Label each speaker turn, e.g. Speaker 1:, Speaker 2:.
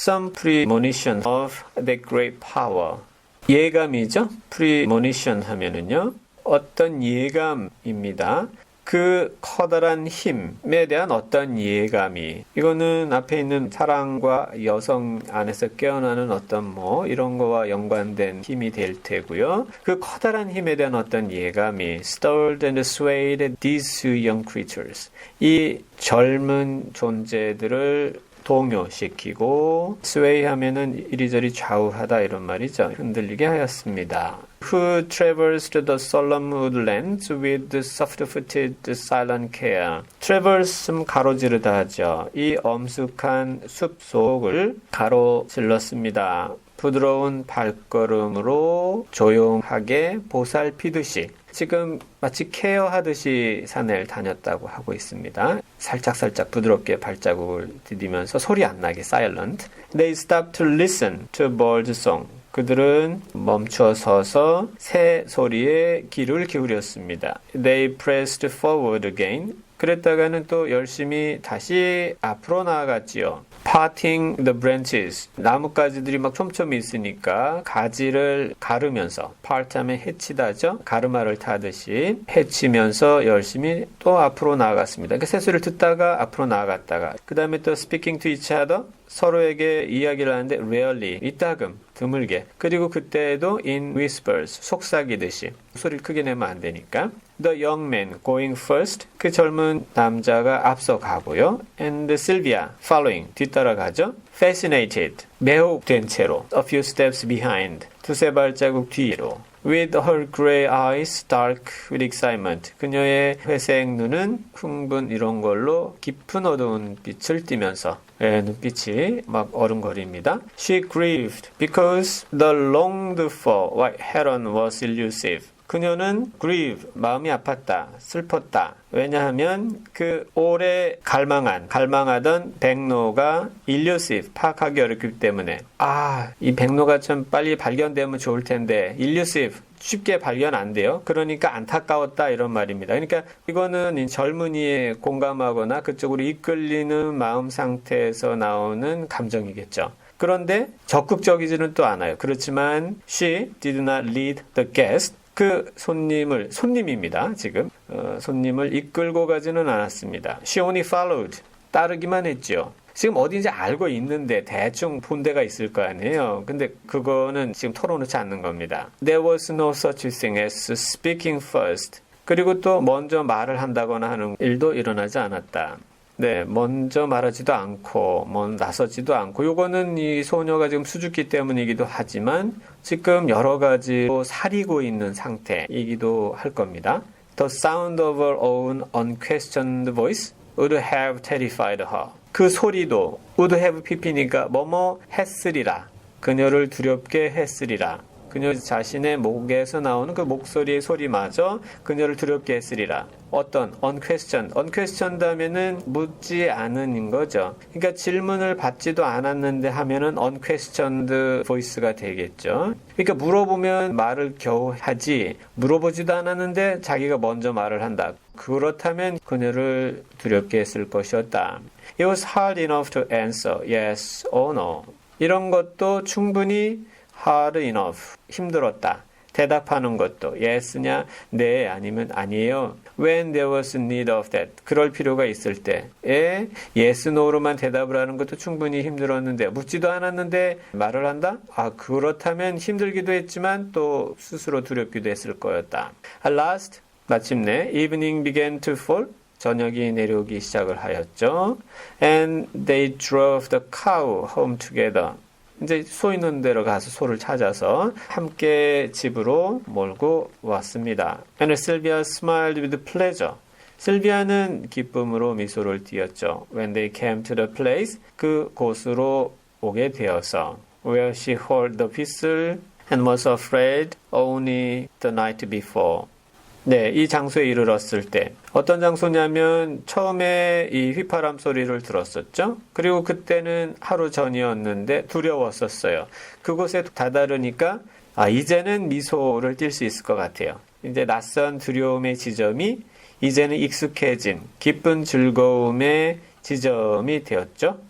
Speaker 1: some premonition of the great power. 예감이죠. premonition 하면은요. 어떤 예감입니다. 그 커다란 힘에 대한 어떤 예감이 이거는 앞에 있는 사랑과 여성 안에서 깨어나는 어떤 뭐 이런 거와 연관된 힘이 될 테고요. 그 커다란 힘에 대한 어떤 예감이 stirred and swayed these young creatures. 이 젊은 존재들을 동요시키고 sway 하면은 이리저리 좌우하다 이런 말이죠. 흔들리게 하였습니다. Who traversed the solemn woodlands with soft-footed silent care. traverse 가로지르다 하죠. 이 엄숙한 숲 속을 가로질렀습니다. 부드러운 발걸음으로 조용하게 보살피듯이 지금 마치 케어하듯이 산을 다녔다고 하고 있습니다. 살짝살짝 부드럽게 발자국을 디디면서 소리 안 나게 silent. They stopped to listen to bird song. 그들은 멈춰 서서 새 소리에 귀를 기울였습니다. They pressed forward again. 그랬다가는 또 열심히 다시 앞으로 나아갔지요. Parting the branches. 나뭇가지들이 막 촘촘히 있으니까 가지를 가르면서 part하면 해치다죠. 가르마를 타듯이 해치면서 열심히 또 앞으로 나아갔습니다. 그러니까 새소리를 듣다가 앞으로 나아갔다가 그 다음에 또 speaking to each other 서로에게 이야기를 하는데 rarely 이따금 드물게 그리고 그때도 in whispers 속삭이듯이 소리를 크게 내면 안 되니까 the young man going first 그 젊은 남자가 앞서 가고요 and Sylvia following 뒤따라 가죠 fascinated 매혹된 채로 a few steps behind 두세 발자국 뒤로 with her gray eyes dark with excitement 그녀의 회색 눈은 흥분 이런 걸로 깊은 어두운 빛을 띠면서 예, 눈빛이 막 어른거립니다. She grieved because the longed for white heron was elusive. 그녀는 grieve, 마음이 아팠다, 슬펐다. 왜냐하면 그 오래 갈망한, 갈망하던 백로가 elusive, 파악하기 어렵기 때문에 아, 이 백로가 좀 빨리 발견되면 좋을 텐데 elusive, 쉽게 발견 안 돼요. 그러니까 안타까웠다 이런 말입니다. 그러니까 이거는 젊은이의 공감하거나 그쪽으로 이끌리는 마음 상태에서 나오는 감정이겠죠. 그런데 적극적이지는 또 않아요. 그렇지만 she did not lead the guest. 그 손님을 손님입니다. 지금 어, 손님을 이끌고 가지는 않았습니다. She only followed. 따르기만 했죠. 지금 어딘지 알고 있는데 대충 본 데가 있을 거 아니에요. 근데 그거는 지금 털어놓지 않는 겁니다. There was no such thing as speaking first. 그리고 또 먼저 말을 한다거나 하는 일도 일어나지 않았다. 네, 먼저 말하지도 않고, 뭐, 나서지도 않고, 요거는 이 소녀가 지금 수줍기 때문이기도 하지만, 지금 여러 가지로 사리고 있는 상태이기도 할 겁니다. The sound of her own unquestioned voice would have terrified her. 그 소리도 would have pp니까 뭐뭐 했으리라. 그녀를 두렵게 했으리라. 그녀 자신의 목에서 나오는 그 목소리의 소리마저 그녀를 두렵게 했으리라. 어떤 unquestioned, unquestioned 하면은 묻지 않은 거죠. 그러니까 질문을 받지도 않았는데 하면은 unquestioned voice가 되겠죠. 그러니까 물어보면 말을 겨우 하지 물어보지도 않았는데 자기가 먼저 말을 한다. 그렇다면 그녀를 두렵게 했을 것이었다. It was hard enough to answer yes or no. 이런 것도 충분히 hard enough 힘들었다. 대답하는 것도 yes냐 네 아니면 아니에요. When there was need of that 그럴 필요가 있을 때에 yes no로만 대답을 하는 것도 충분히 힘들었는데 묻지도 않았는데 말을 한다. 아 그렇다면 힘들기도 했지만 또 스스로 두렵기도 했을 거였다. At last 마침내 evening began to fall 저녁이 내려오기 시작을 하였죠. And they drove the cow home together. 이제 소 있는 데로 가서 소를 찾아서 함께 집으로 몰고 왔습니다. And Sylvia smiled with pleasure. 실비아는 기쁨으로 미소를 띄었죠. When they came to the place, 그 곳으로 오게 되어서 where she heard the whistle and was afraid only the night before. 네, 이 장소에 이르렀을 때 어떤 장소냐면 처음에 이 휘파람 소리를 들었었죠. 그리고 그때는 하루 전이었는데 두려웠었어요. 그곳에 다다르니까 아, 이제는 미소를 띌 수 있을 것 같아요. 이제 낯선 두려움의 지점이 이제는 익숙해진 기쁜 즐거움의 지점이 되었죠.